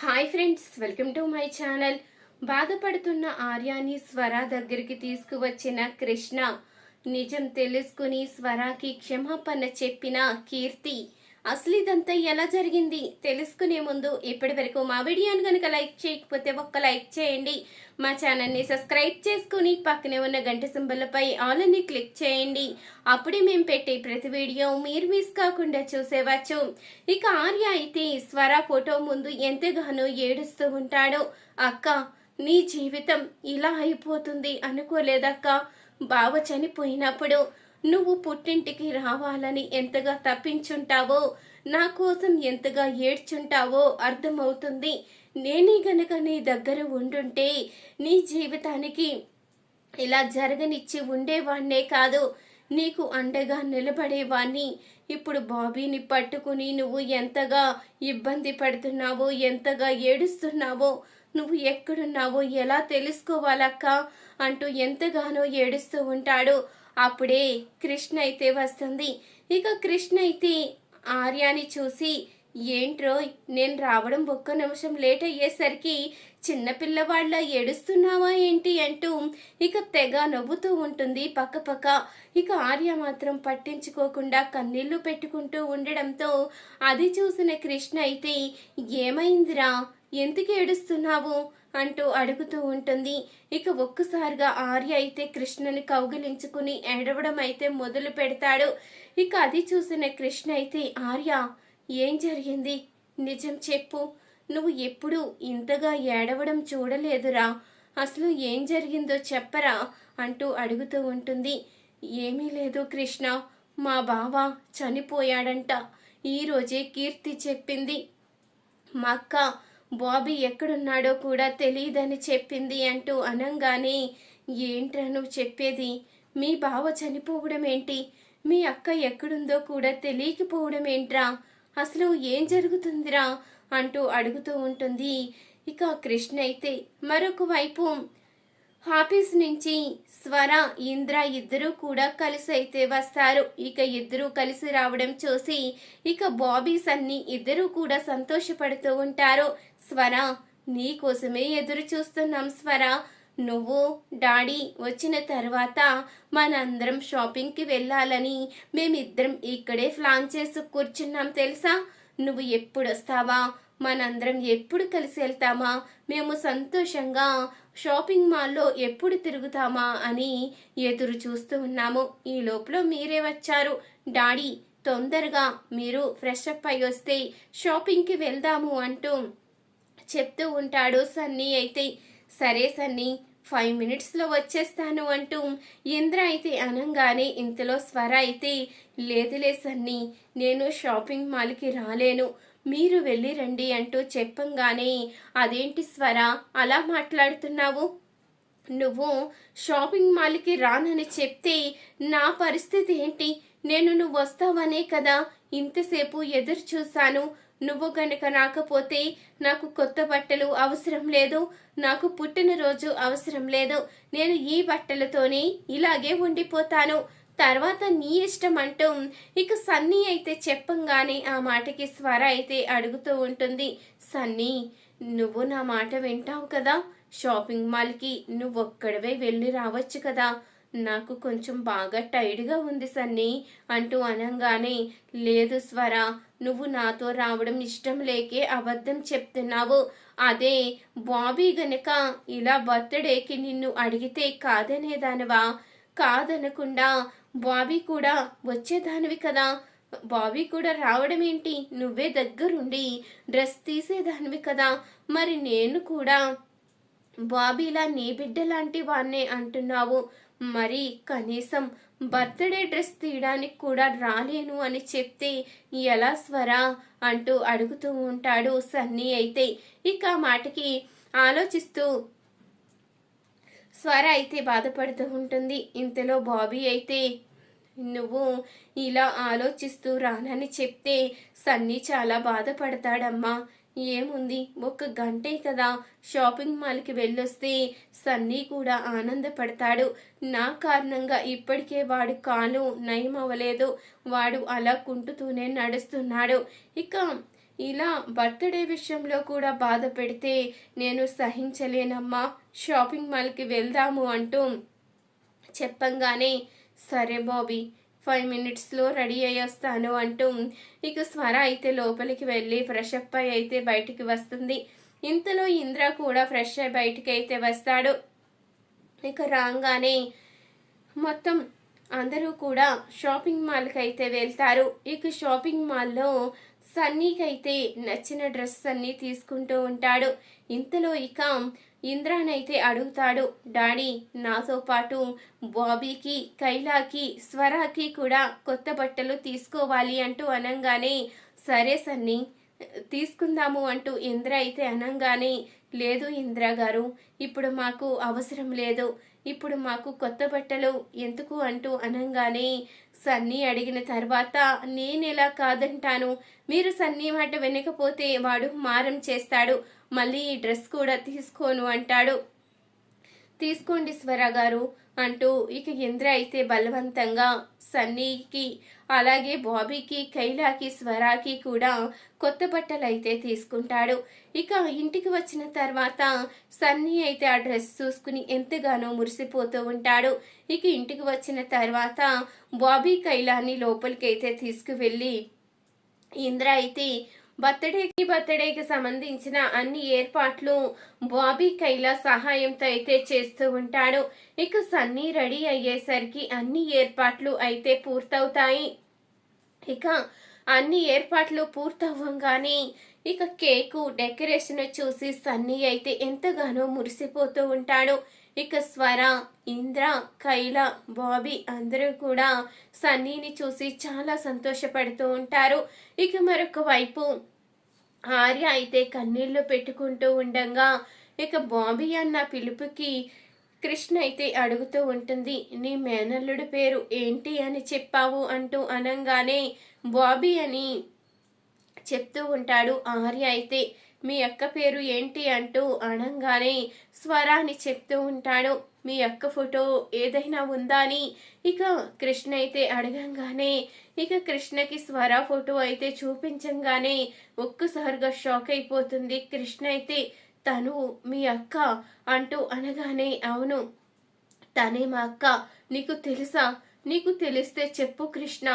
Hi friends welcome to my channel. బాధపడుతున్న ఆర్యాని స్వర దగ్గరికి తీసుకువచ్చిన కృష్ణ. నిజం తెలుసుకుని స్వరాకి క్షమాపణ చెప్పిన కీర్తి. అసలు ఇదంతా ఎలా జరిగింది తెలుసుకునే ముందు ఇప్పటి వరకు మా వీడియోని కనుక లైక్ చేయకపోతే ఒక్క లైక్ చేయండి. మా ఛానల్ని సబ్స్క్రైబ్ చేసుకుని పక్కనే ఉన్న గంట సింబల్పై ఆల్ అని క్లిక్ చేయండి. అప్పుడే మేము పెట్టే ప్రతి వీడియో మీరు మిస్ కాకుండా చూసేవచ్చు. ఇక ఆర్య అయితే స్వర ఫోటో ముందు ఎంతగానో ఏడుస్తూ ఉంటాడు. అక్క నీ జీవితం ఇలా అయిపోతుంది అనుకోలేదక్క. బావ చనిపోయినప్పుడు నువ్వు పుట్టింటికి రావాలని ఎంతగా తప్పించుంటావో నా కోసం ఎంతగా ఏడ్చుంటావో అర్థమవుతుంది. నేనే గనక నీ దగ్గర ఉండుంటే నీ జీవితానికి ఇలా జరగనిచ్చి ఉండేవాణ్ణే కాదు. నీకు అండగా నిలబడేవాణ్ణి. ఇప్పుడు బాబీని పట్టుకుని నువ్వు ఎంతగా ఇబ్బంది పడుతున్నావో ఎంతగా ఏడుస్తున్నావో నువ్వు ఎక్కడున్నావో ఎలా తెలుసుకోవాలక్క? అంటూ ఎంతగానో ఏడుస్తూ ఉంటాడు. అప్పుడే కృష్ణ అయితే వస్తుంది. ఇక కృష్ణ అయితే ఆర్యాని చూసి ఏంట్రోయ్ నేను రావడం ఒక్క నిమిషం లేట్ అయ్యేసరికి చిన్నపిల్లవాళ్ళ ఏడుస్తున్నావా ఏంటి? అంటూ ఇక తెగ నవ్వుతూ ఉంటుంది పక్క పక్క. ఇక ఆర్య మాత్రం పట్టించుకోకుండా కన్నీళ్ళు పెట్టుకుంటూ ఉండడంతో అది చూసిన కృష్ణ అయితే ఏమైందిరా? ఎందుకు ఏడుస్తున్నావు? అంటూ అడుగుతూ ఉంటుంది. ఇక ఒక్కసారిగా ఆర్య అయితే కృష్ణని కౌగిలించుకుని ఏడవడం అయితే మొదలు పెడతాడు. ఇక అది చూసిన కృష్ణ అయితే ఆర్య ఏం జరిగింది? నిజం చెప్పు. నువ్వు ఎప్పుడు ఇంతగా ఏడవడం చూడలేదురా. అసలు ఏం జరిగిందో చెప్పరా అంటూ అడుగుతూ ఉంటుంది. ఏమీ లేదు కృష్ణ. మా బావ చనిపోయాడంట. ఈరోజే కీర్తి చెప్పింది. మా అక్క బాబీ ఎక్కడున్నాడో కూడా తెలియదని చెప్పింది అంటూ అనంగానే ఏంట్రా నువ్వు చెప్పేది? మీ బావ చనిపోవడం ఏంటి? మీ అక్క ఎక్కడుందో కూడా తెలియకపోవడం ఏంట్రా? అసలు ఏం జరుగుతుందిరా? అంటూ అడుగుతూ ఉంటుంది. ఇక కృష్ణ అయితే మరొక వైపు ఆఫీస్ నుంచి స్వర ఇంద్ర ఇద్దరూ కూడా కలిసి అయితే వస్తారు. ఇక ఇద్దరూ కలిసి రావడం చూసి ఇక బాబీస్ అన్ని ఇద్దరూ కూడా సంతోషపడుతూ ఉంటారు. స్వర నీకోసమే ఎదురు చూస్తున్నాం స్వర. నువ్వు డాడీ వచ్చిన తర్వాత మనందరం షాపింగ్కి వెళ్ళాలని మేమిద్దరం ఇక్కడే ప్లాన్ చేసి కూర్చున్నాం తెలుసా? నువ్వు ఎప్పుడు వస్తావా మనందరం ఎప్పుడు కలిసి వెళ్తామా? మేము సంతోషంగా షాపింగ్ మాల్లో ఎప్పుడు తిరుగుతామా అని ఎదురు చూస్తూ ఉన్నాము. ఈ లోపల మీరే వచ్చారు. డాడీ తొందరగా మీరు ఫ్రెష్ అప్ అయి వస్తే షాపింగ్కి వెళ్దాము అంటూ చెప్తూ ఉంటాడు సన్నీ అయితే సరే సన్నీ ఫైవ్ మినిట్స్లో వచ్చేస్తాను అంటూ ఇంద్ర అయితే అనంగానే ఇంతలో స్వర అయితే లేదులే సన్నీ నేను షాపింగ్ మాల్కి రాలేను మీరు వెళ్ళి రండి అంటూ చెప్పంగానే అదేంటి స్వర అలా మాట్లాడుతున్నావు? నువ్వు షాపింగ్ మాల్కి రానని చెప్తే నా పరిస్థితి ఏంటి? నేను నువ్వు వస్తావనే కదా ఇంతసేపు ఎదురు చూశాను నువ్వు గనక రాకపోతే నాకు కొత్త బట్టలు అవసరం లేదు నాకు పుట్టినరోజు అవసరం లేదు. నేను ఈ బట్టలతోనే ఇలాగే ఉండిపోతాను. తర్వాత నీ ఇష్టం అంటూ ఇక సన్నీ అయితే చెప్పంగానే ఆ మాటకి స్వర అయితే అడుగుతూ ఉంటుంది. సన్నీ నువ్వు నా మాట వింటావు కదా? షాపింగ్ మాల్కి నువ్వు ఒక్కడవే వెళ్ళి రావచ్చు కదా? నాకు కొంచెం బాగా టైడ్గా ఉంది సన్నీ అంటూ అనంగానే లేదు స్వర నువ్వు నాతో రావడం ఇష్టం లేకే అబద్ధం చెప్తున్నావు. అదే బాబీ గనక ఇలా బర్త్డేకి నిన్ను అడిగితే కాదనేదానవా? కాదనకుండా బాబీ కూడా వచ్చేదానివి కదా. బాబీ కూడా రావడం ఏంటి? నువ్వే దగ్గరుండి డ్రెస్ తీసేదానివి కదా. మరి నేను కూడా బాబీలా నీ బిడ్డ లాంటి వాన్నే అంటున్నావు. మరి కనీసం బర్త్డే డ్రెస్ తీయడానికి కూడా రాలేను అని చెప్తే ఎలా స్వరా? అంటూ అడుగుతూ ఉంటాడు సన్నీ అయితే. ఇక మాటకి ఆలోచిస్తూ స్వర అయితే బాధపడుతూ ఉంటుంది. ఇంతలో బాబీ అయితే నువ్వు ఇలా ఆలోచిస్తూ రానని చెప్తే సన్నీ చాలా బాధపడతాడమ్మా. ఏముంది? ఒక గంటే కదా. షాపింగ్ మాల్కి వెళ్ళొస్తే సన్నీ కూడా ఆనందపడతాడు. నా కారణంగా ఇప్పటికే వాడు కాలు నయం అవ్వలేదు వాడు అలా కుంటుతూనే నడుస్తున్నాడు. ఇక ఇలా బర్త్డే విషయంలో కూడా బాధ పెడితే నేను సహించలేనమ్మా. షాపింగ్ మాల్కి వెళ్దాము అంటూ చెప్పంగానే సరే బాబీ ఫైవ్ మినిట్స్లో రెడీ అయ్యి వస్తాను అంటూ ఇక స్వర అయితే లోపలికి వెళ్ళి ఫ్రెష్ అప్ అయి అయితే బయటికి వస్తుంది. ఇంతలో ఇంద్ర కూడా ఫ్రెష్ అయి బయటికి అయితే వస్తాడు. ఇక రాగానే మొత్తం అందరూ కూడా షాపింగ్ మాల్కి అయితే వెళ్తారు. ఇక షాపింగ్ మాల్లో సన్నీకి అయితే నచ్చిన డ్రెస్ అన్నీ తీసుకుంటూ ఉంటాడు. ఇంతలో ఇక ఇంద్రానైతే అడుగుతాడు డాడీ నాతో పాటు బాబీకి కైలాకి స్వరాకి కూడా కొత్త బట్టలు తీసుకోవాలి అంటూ అనంగానే సరే సన్నీ తీసుకుందాము అంటూ ఇంద్ర అయితే అనంగానే లేదు ఇంద్ర గారు ఇప్పుడు మాకు అవసరం లేదు ఇప్పుడు మాకు కొత్త బట్టలు ఎందుకు అంటూ అనంగానే సన్నీ అడిగిన తర్వాత నేనెలా కాదంటాను? మీరు సన్నీ మాట వినకపోతే వాడు మారం చేస్తాడు. మళ్ళీ ఈ డ్రెస్ కూడా తీసుకోను అంటాడు. తీసుకోండి స్వర గారు అంటూ ఇక ఇంద్ర అయితే బలవంతంగా సన్నీకి అలాగే బాబీకి కైలాకి స్వరాకి కూడా కొత్త బట్టలు అయితే తీసుకుంటాడు. ఇక ఇంటికి వచ్చిన తర్వాత సన్నీ అయితే ఆ డ్రెస్ చూసుకుని ఎంతగానో మురిసిపోతూ ఉంటాడు. ఇక ఇంటికి వచ్చిన తర్వాత బాబీ కైలాని లోపలికి అయితే తీసుకువెళ్ళి ఇంద్ర అయితే బర్త్డేకి బర్త్డేకి సంబంధించిన అన్ని ఏర్పాట్లు బాబీ కైలా సహాయంతో అయితే చేస్తూ ఉంటాడు. ఇక సన్నీ రెడీ అయ్యేసరికి అన్ని ఏర్పాట్లు అయితే పూర్తవుతాయి. ఇక అన్ని ఏర్పాట్లు పూర్తవ్వంగానే ఇక కేకు డెకరేషన్ చూసి సన్నీ అయితే ఎంతగానో మురిసిపోతూ ఉంటాడు. ఇక స్వర ఇంద్ర కైల బాబీ అందరూ కూడా సన్నీని చూసి చాలా సంతోషపడుతూ ఉంటారు. ఇక మరొక వైపు ఆర్య అయితే కన్నీళ్ళు పెట్టుకుంటూ ఉండగా ఇక బాబీ అన్న పిలుపుకి కృష్ణ అయితే అడుగుతూ ఉంటుంది నీ మేనల్లుడి పేరు ఏంటి అని చెప్పావు? అంటూ అనంగానే బాబీ అని చెప్తూ ఉంటాడు ఆర్య అయితే. మీ అక్క పేరు ఏంటి అంటూ అనంగానే స్వరాన్ని చెప్తూ ఉంటాడు. మీ అక్క ఫోటో ఏదైనా ఉందా అని? ఇక కృష్ణ అయితే అడగంగానే ఇక కృష్ణకి స్వర ఫోటో అయితే చూపించంగానే ఒక్కసారిగా షాక్ అయిపోతుంది. కృష్ణ అయితే తను మీ అక్క అంటూ అనగానే అవును తనే మా అక్క. నీకు తెలుసా? నీకు తెలిస్తే చెప్పు కృష్ణ.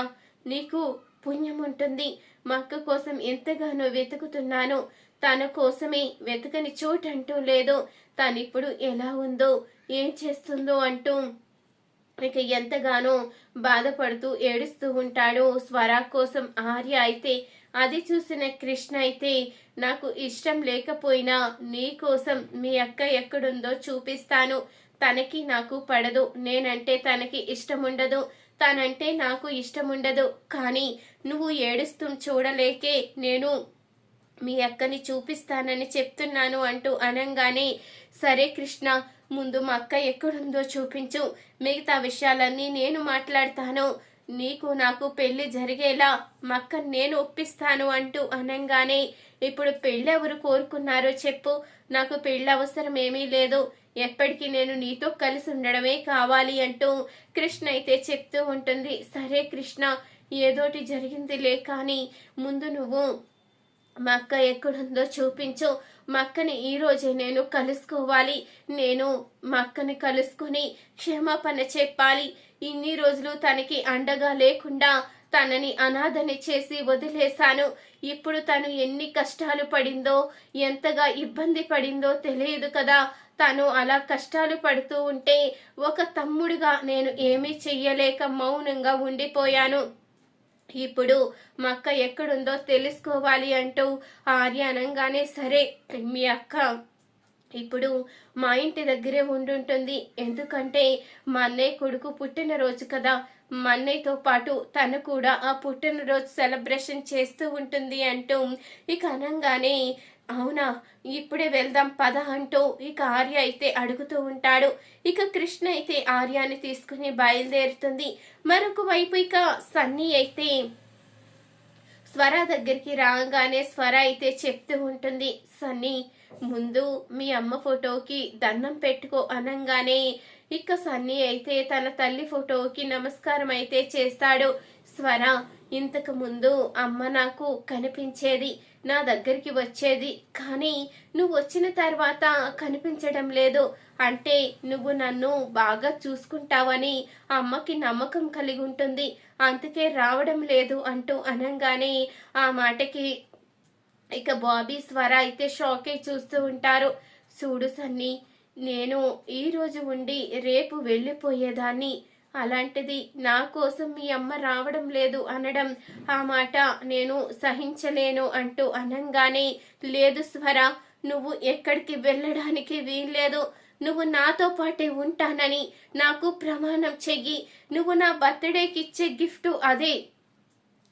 నీకు పుణ్యం ఉంటుంది మా అక్క కోసం ఎంతగానో వెతుకుతున్నాను. తన కోసమే వెతకని చోటు అంటూ లేదు. తనిప్పుడు ఎలా ఉందో ఏం చేస్తుందో అంటూ ఇక ఎంతగానో బాధపడుతూ ఏడుస్తూ ఉంటాడు. స్వరా కోసం ఆర్య అయితే అది చూసిన కృష్ణ అయితే నాకు ఇష్టం లేకపోయినా నీ కోసం మీ అక్క ఎక్కడుందో చూపిస్తాను. తనకి నాకు పడదు. నేనంటే తనకి ఇష్టం ఉండదు తనంటే నాకు ఇష్టం ఉండదు కానీ నువ్వు ఏడుస్తూ చూడలేకే నేను మీ అక్కని చూపిస్తానని చెప్తున్నాను అంటూ అనంగానే సరే కృష్ణ ముందు మా అక్క ఎక్కడుందో చూపించు. మిగతా విషయాలన్నీ నేను మాట్లాడతాను. నీకు నాకు పెళ్ళి జరిగేలా మా అక్క నేను ఒప్పిస్తాను అంటూ అనంగానే ఇప్పుడు పెళ్ళి ఎవరు కోరుకున్నారో చెప్పు. నాకు పెళ్ళి అవసరం ఏమీ లేదు. ఎప్పటికీ నేను నీతో కలిసి ఉండడమే కావాలి అంటూ కృష్ణ అయితే చెప్తూ ఉంటుంది. సరే కృష్ణ ఏదోటి జరిగిందిలే కానీ ముందు నువ్వు మా అక్క ఎక్కడుందో చూపించు. మా అక్కని ఈ రోజే నేను కలుసుకోవాలి. నేను మా అక్కని కలుసుకుని క్షమాపణ చెప్పాలి. ఇన్ని రోజులు తనకి అండగా లేకుండా తనని అనాథని చేసి వదిలేశాను. ఇప్పుడు తను ఎన్ని కష్టాలు పడిందో ఎంతగా ఇబ్బంది పడిందో తెలియదు కదా. తను అలా కష్టాలు పడుతూ ఉంటే ఒక తమ్ముడిగా నేను ఏమీ చెయ్యలేక మౌనంగా ఉండిపోయాను. ఇప్పుడు మా అక్క ఎక్కడుందో తెలుసుకోవాలి అంటూ ఆర్యానంగానే సరే మీ అక్క ఇప్పుడు మా ఇంటి దగ్గరే ఉండుంటుంది. ఎందుకంటే మా అన్నయ్య కొడుకు పుట్టినరోజు కదా. మా అన్నయ్యతో పాటు తను కూడా ఆ పుట్టినరోజు సెలబ్రేషన్ చేస్తూ ఉంటుంది అంటూ ఇక అనగానే అవునా ఇప్పుడే వెళ్దాం పద అంటూ ఇక ఆర్య అయితే అడుగుతూ ఉంటాడు. ఇక కృష్ణ అయితే ఆర్యాని తీసుకుని బయలుదేరుతుంది. మరొక వైపు ఇక సన్నీ అయితే స్వర దగ్గరికి రాగానే స్వర అయితే చెప్తూ ఉంటుంది. సన్నీ ముందు మీ అమ్మ ఫోటోకి దండం పెట్టుకో అనంగానే ఇక సన్నీ అయితే తన తల్లి ఫోటోకి నమస్కారం అయితే చేస్తాడు. స్వర ఇంతకు ముందు అమ్మ నాకు కనిపించేది నా దగ్గరికి వచ్చేది కానీ నువ్వు వచ్చిన తర్వాత కనిపించడం లేదు. అంటే నువ్వు నన్ను బాగా చూసుకుంటావని అమ్మకి నమ్మకం కలిగి ఉంటుంది. అందుకే రావడం లేదు అంటూ అనంగానే ఆ మాటకి ఇక బాబీ స్వర అయితే షాక్ అయి చూస్తూ ఉంటారు. చూడు సన్నీ నేను ఈరోజు ఉండి రేపు వెళ్ళిపోయేదాన్ని. అలాంటిది నా కోసం మీ అమ్మ రావడం లేదు అనడం. ఆ మాట నేను సహించలేను అంటూ అనంగానే లేదు స్వర నువ్వు ఎక్కడికి వెళ్ళడానికి వీల్లేదు. నువ్వు నాతో పాటే ఉంటానని నాకు ప్రమాణం చెయ్యి. నువ్వు నా బర్త్డేకి ఇచ్చే గిఫ్ట్ అదే.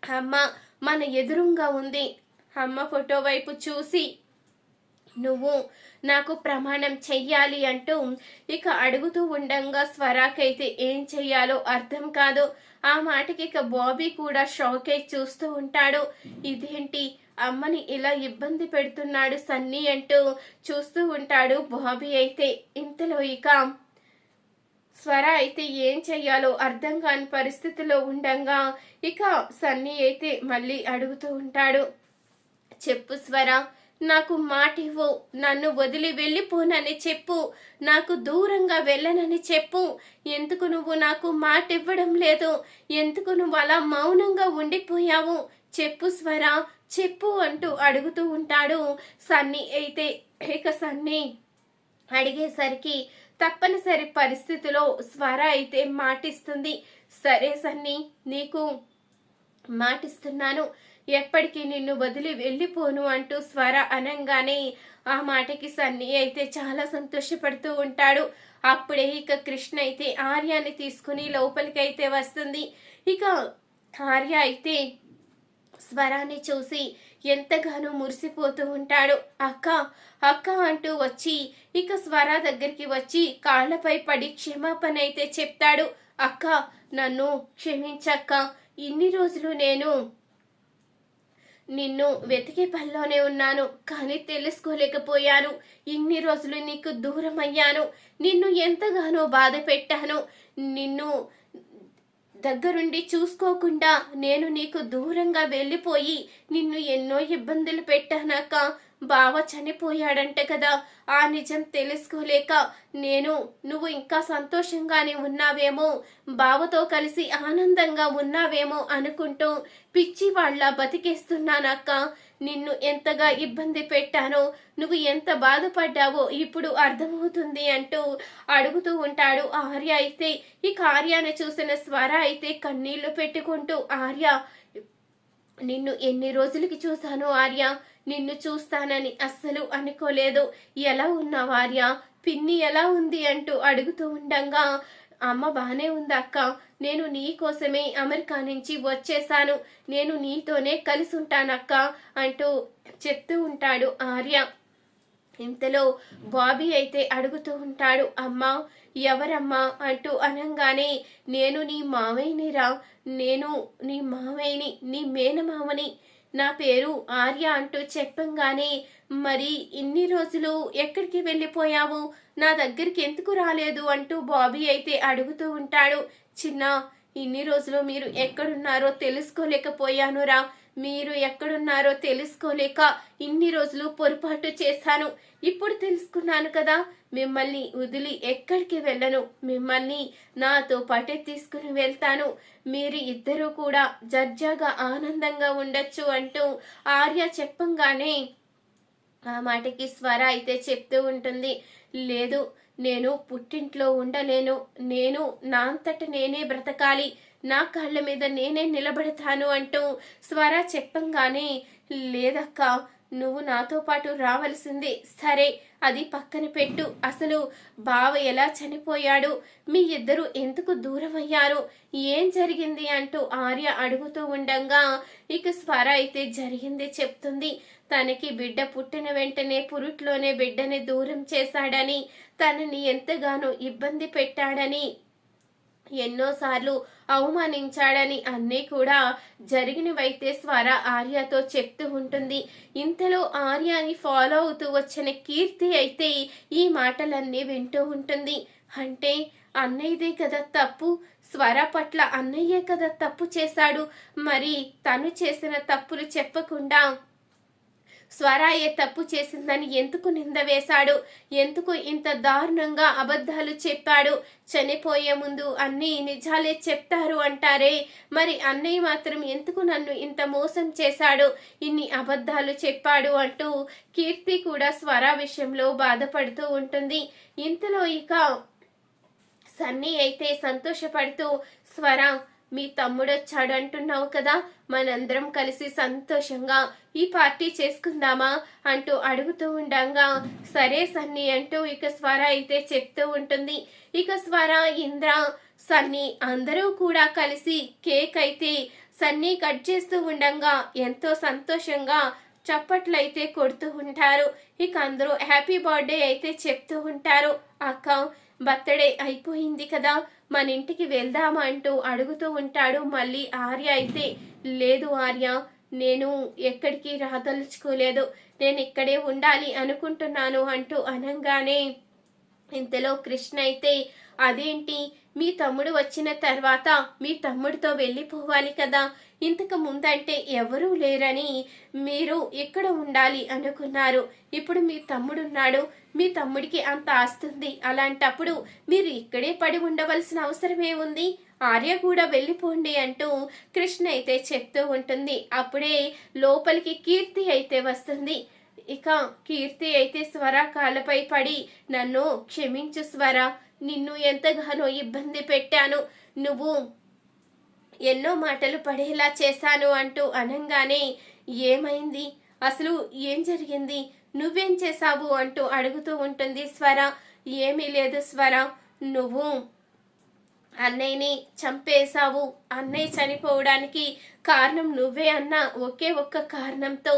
అమ్మ మన ఎదురుంగా ఉంది. అమ్మ ఫోటో వైపు చూసి నువ్వు నాకు ప్రమాణం చెయ్యాలి అంటూ ఇక అడుగుతూ ఉండంగా స్వరాకైతే ఏం చెయ్యాలో అర్థం కాదు. ఆ మాటకి ఇక బాబీ కూడా షాక్ అయి చూస్తూ ఉంటాడు. ఇదేంటి? అమ్మని ఇలా ఇబ్బంది పెడుతున్నాడు సన్నీ అంటూ చూస్తూ ఉంటాడు బాబీ అయితే. ఇంతలో ఇక స్వర అయితే ఏం చెయ్యాలో అర్థం కాని పరిస్థితిలో ఉండంగా ఇక సన్నీ అయితే మళ్ళీ అడుగుతూ ఉంటాడు. చెప్పు స్వర నాకు మాటివ్వు నన్ను వదిలి వెళ్ళిపోనని చెప్పు నాకు దూరంగా వెళ్ళనని చెప్పు. ఎందుకు నువ్వు నాకు మాట ఇవ్వడం లేదు? ఎందుకు నువ్వు అలా మౌనంగా ఉండిపోయావు? చెప్పు స్వర చెప్పు అంటూ అడుగుతూ ఉంటాడు సన్నీ. అయితే ఇక సన్నీ అడిగేసరికి తప్పనిసరి పరిస్థితిలో స్వర అయితే మాటిస్తుంది. సరే సన్నీ నీకు మాటిస్తున్నాను. ఎప్పటికీ నిన్ను వదిలి వెళ్ళిపోను అంటూ స్వర అనంగానే ఆ మాటకి సన్నీ అయితే చాలా సంతోషపడుతూ ఉంటాడు. అప్పుడే ఇక కృష్ణ అయితే ఆర్యాని తీసుకుని లోపలికైతే వస్తుంది. ఇక ఆర్య అయితే స్వరాన్ని చూసి ఎంతగానో మురిసిపోతూ ఉంటాడు. అక్క అక్క అంటూ వచ్చి ఇక స్వర దగ్గరికి వచ్చి కాళ్ళపై పడి క్షమాపణ అయితే చెప్తాడు. అక్క నన్ను క్షమించక్క. ఇన్ని రోజులు నేను నిన్ను వెతికే పనిలోనే ఉన్నాను కానీ తెలుసుకోలేకపోయాను. ఇన్ని రోజులు నీకు దూరం అయ్యాను నిన్ను ఎంతగానో బాధ పెట్టాను. నిన్ను దగ్గరుండి చూసుకోకుండా నేను నీకు దూరంగా వెళ్ళిపోయి నిన్ను ఎన్నో ఇబ్బందులు పెట్టానాక బావ చనిపోయాడంట కదా ఆ నిజం తెలుసుకోలేక నేను నువ్వు ఇంకా సంతోషంగానే ఉన్నావేమో బావతో కలిసి ఆనందంగా ఉన్నావేమో అనుకుంటూ పిచ్చి వాళ్ళ బతికేస్తున్నానక్క. నిన్ను ఎంతగా ఇబ్బంది పెట్టానో నువ్వు ఎంత బాధపడ్డావో ఇప్పుడు అర్థమవుతుంది అంటూ అడుగుతూ ఉంటాడు ఆర్య అయితే. ఈ కార్యాన్ని చూసిన స్వర అయితే కన్నీళ్ళు పెట్టుకుంటూ ఆర్య నిన్ను ఎన్ని రోజులకి చూశాను ఆర్య? నిన్ను చూస్తానని అస్సలు అనుకోలేదు. ఎలా ఉన్నావు ఆర్య పిన్ని ఎలా ఉంది అంటూ అడుగుతూ ఉండంగా అమ్మ బానే ఉంది అక్క నేను నీ కోసమే అమెరికా నుంచి వచ్చేసాను నేను నీతోనే కలిసి ఉంటానక్క అంటూ చెప్తూ ఉంటాడు ఆర్య. ఇంతలో బాబీ అయితే అడుగుతూ ఉంటాడు అమ్మా ఎవరమ్మా అంటూ అనంగానే నేను నీ మావయ్యనిరా నేను నీ మావయ్యని నీ మేనమామని నా పేరు ఆర్య అంటూ చెప్పంగానే మరి ఇన్ని రోజులు ఎక్కడికి వెళ్ళిపోయావు? నా దగ్గరికి ఎందుకు రాలేదు? అంటూ బాబీ అయితే అడుగుతూ ఉంటాడు. చిన్న ఇన్ని రోజులు మీరు ఎక్కడున్నారో తెలుసుకోలేకపోయానురా. మీరు ఎక్కడున్నారో తెలుసుకోలేక ఇన్ని రోజులు పొరపాటు చేశాను. ఇప్పుడు తెలుసుకున్నాను కదా మిమ్మల్ని వదిలి ఎక్కడికి వెళ్ళను. మిమ్మల్ని నాతో పాటే తీసుకుని వెళ్తాను. మీరు ఇద్దరూ కూడా జర్జాగా ఆనందంగా ఉండొచ్చు అంటూ ఆర్య చెప్పంగానే ఆ మాటకి స్వర అయితే చెప్తూ ఉంటుంది. లేదు నేను పుట్టింట్లో ఉండలేను. నేను నా అంతట నేనే బ్రతకాలి. నా కాళ్ళ మీద నేనే నిలబడతాను అంటూ స్వర చెప్పంగానే లేదక్క నువ్వు నాతో పాటు రావలసింది. సరే అది పక్కన పెట్టు. అసలు బావ ఎలా చనిపోయాడు? మీ ఇద్దరు ఎందుకు దూరం అయ్యారు ఏం జరిగింది అంటూ ఆర్య అడుగుతూ ఉండంగా ఇక స్వర అయితే జరిగింది చెప్తుంది. తనకి బిడ్డ పుట్టిన వెంటనే పురుట్లోనే బిడ్డని దూరం చేశాడని తనని ఎంతగానో ఇబ్బంది పెట్టాడని ఎన్నోసార్లు అవమానించాడని అన్నీ కూడా జరిగినవైతే స్వర ఆర్యతో చెప్తూ ఉంటుంది. ఇంతలో ఆర్యాని ఫాలో అవుతూ వచ్చిన కీర్తి అయితే ఈ మాటలన్నీ వింటూ ఉంటుంది. అంటే అన్నయ్యదే కదా తప్పు. స్వర పట్ల అన్నయ్యే కదా తప్పు చేశాడు. మరి తను చేసిన తప్పులు చెప్పకుండా స్వరాయే తప్పు చేసిందని ఎందుకు నింద వేశాడు? ఎందుకు ఇంత దారుణంగా అబద్ధాలు చెప్పాడు? చనిపోయే ముందు అన్నీ నిజాలే చెప్తారు అంటారే? మరి అన్నయ్య మాత్రం ఎందుకు నన్ను ఇంత మోసం చేశాడు? ఇన్ని అబద్ధాలు చెప్పాడు అంటూ కీర్తి కూడా స్వర విషయంలో బాధపడుతూ ఉంటుంది. ఇంతలో ఇక సన్నీ అయితే సంతోషపడుతూ స్వర మీ తమ్ముడు వచ్చాడు అంటున్నావు కదా మనందరం కలిసి సంతోషంగా ఈ పార్టీ చేసుకుందామా అంటూ అడుగుతూ ఉండంగా సరే సన్నీ అంటూ ఇక స్వర అయితే చెప్తూ ఉంటుంది. ఇక స్వర ఇంద్ర సన్నీ అందరూ కూడా కలిసి కేక్ అయితే సన్నీ కట్ చేస్తూ ఉండంగా ఎంతో సంతోషంగా చప్పట్లయితే కొడుతూ ఉంటారు. ఇక అందరూ హ్యాపీ బర్త్డే అయితే చెప్తూ ఉంటారు. అక్క బర్త్డే అయిపోయింది కదా మన ఇంటికి వెళ్దామా అంటూ అడుగుతూ ఉంటాడు. మళ్ళీ ఆర్య అయితే లేదు ఆర్య నేను ఎక్కడికి రాదలుచుకోలేదు. నేను ఇక్కడే ఉండాలి అనుకుంటున్నాను అంటూ అనంగానే ఇంతలో కృష్ణ అయితే అదేంటి? మీ తమ్ముడు వచ్చిన తర్వాత మీ తమ్ముడితో వెళ్ళిపోవాలి కదా. ఇంతకు ముందంటే ఎవరూ లేరని మీరు ఇక్కడ ఉండాలి అనుకున్నారు. ఇప్పుడు మీ తమ్ముడున్నాడు. మీ తమ్ముడికి అంత ఆస్తుంది అలాంటప్పుడు మీరు ఇక్కడే పడి ఉండవలసిన అవసరమే ఉంది. ఆర్య కూడా వెళ్ళిపోండి అంటూ కృష్ణ అయితే చెప్తూ ఉంటుంది. అప్పుడే లోపలికి కీర్తి అయితే వస్తుంది. ఇక కీర్తి అయితే స్వర కాళ్ళపై పడి నన్ను క్షమించు స్వర నిన్ను ఎంతగానో ఇబ్బంది పెట్టాను. నువ్వు ఎన్నో మాటలు పడేలా చేశాను అంటూ అనంగానే ఏమైంది? అసలు ఏం జరిగింది? నువ్వేం చేశావు? అంటూ అడుగుతూ ఉంటుంది స్వర. ఏమీ లేదు స్వర. నువ్వు అన్నయ్యని చంపేశావు. అన్నయ్య చనిపోవడానికి కారణం నువ్వే అన్న ఒకే ఒక్క కారణంతో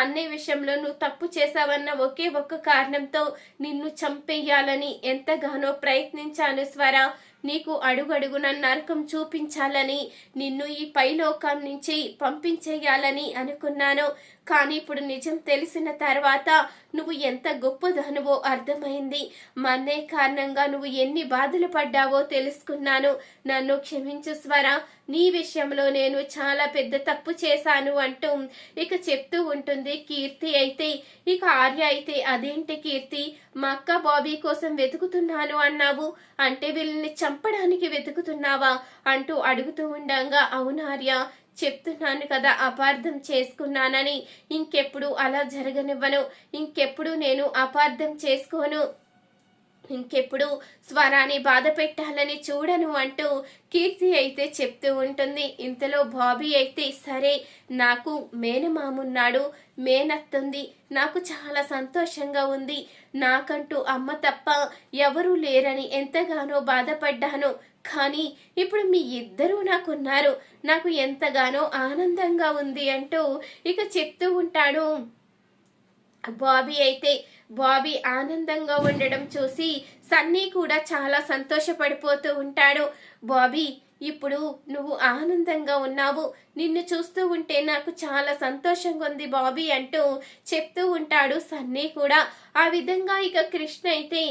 అన్నయ్య విషయంలో నువ్వు తప్పు చేశావన్న ఒకే ఒక్క కారణంతో నిన్ను చంపేయాలని ఎంతగానో ప్రయత్నించాను స్వర. నీకు అడుగడుగున నరకం చూపించాలని నిన్ను ఈ పైలోకం నుంచి పంపించేయాలని అనుకున్నాను. కానీ ఇప్పుడు నిజం తెలిసిన తర్వాత నువ్వు ఎంత గొప్పదనువో అర్థమైంది. మన్నే కారణంగా నువ్వు ఎన్ని బాధలు పడ్డావో తెలుసుకున్నాను. నన్ను క్షమించు స్వర నీ విషయంలో నేను చాలా పెద్ద తప్పు చేశాను అంటూ ఇక చెప్తూ ఉంటుంది కీర్తి అయితే. ఇక ఆర్య అయితే అదేంటి కీర్తి? మా అక్క బాబీ కోసం వెతుకుతున్నాను అన్నావు. అంటే వీళ్ళని చంపడానికి వెతుకుతున్నావా అంటూ అడుగుతూ ఉండంగా అవునార్య చెప్తున్నాను కదా అపార్థం చేసుకున్నానని. ఇంకెప్పుడు అలా జరగనివ్వను. ఇంకెప్పుడు నేను అపార్థం చేసుకోను. ఇంకెప్పుడు స్వరాన్ని బాధ పెట్టాలని చూడను అంటూ కీర్తి అయితే చెప్తూ ఉంటుంది. ఇంతలో బాబీ అయితే సరే నాకు మేనమామున్నాడు మేనత్తుంది నాకు చాలా సంతోషంగా ఉంది. నాకంటూ అమ్మ తప్ప ఎవరూ లేరని ఎంతగానో బాధపడ్డాను. కానీ ఇప్పుడు మీ ఇద్దరూ నాకున్నారు. నాకు ఎంతగానో ఆనందంగా ఉంది అంటూ ఇక చెప్తూ ఉంటాడు. బాబీ అయితే బాబీ ఆనందంగా ఉండడం చూసి సన్నీ కూడా చాలా సంతోషపడిపోతూ ఉంటాడు. బాబీ ఇప్పుడు నువ్వు ఆనందంగా ఉన్నావు. నిన్ను చూస్తూ ఉంటే నాకు చాలా సంతోషంగా ఉంది బాబీ అంటూ చెప్తూ ఉంటాడు సన్నీ కూడా. ఆ విధంగా ఇక కృష్ణ అయితే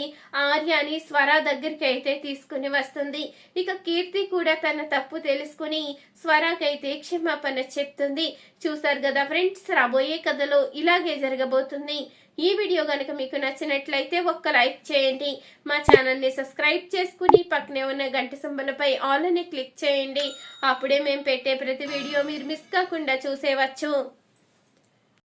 ఆర్యాని స్వర దగ్గరికి అయితే తీసుకుని వస్తుంది. ఇక కీర్తి కూడా తన తప్పు తెలుసుకుని స్వరాకైతే క్షమాపణ చెప్తుంది. చూసారు కదా ఫ్రెండ్స్ రాబోయే కథలో ఇలాగే జరగబోతుంది. ఈ వీడియో కనుక మీకు నచ్చినట్లయితే ఒక్క లైక్ చేయండి. మా ఛానల్ని సబ్స్క్రైబ్ చేసుకుని పక్కనే ఉన్న గంట సింబలపై ఆల్ అని క్లిక్ చేయండి. అప్పుడే మేము పెట్టే ప్రతి వీడియో మీరు మిస్ కాకుండా చూసేవచ్చు.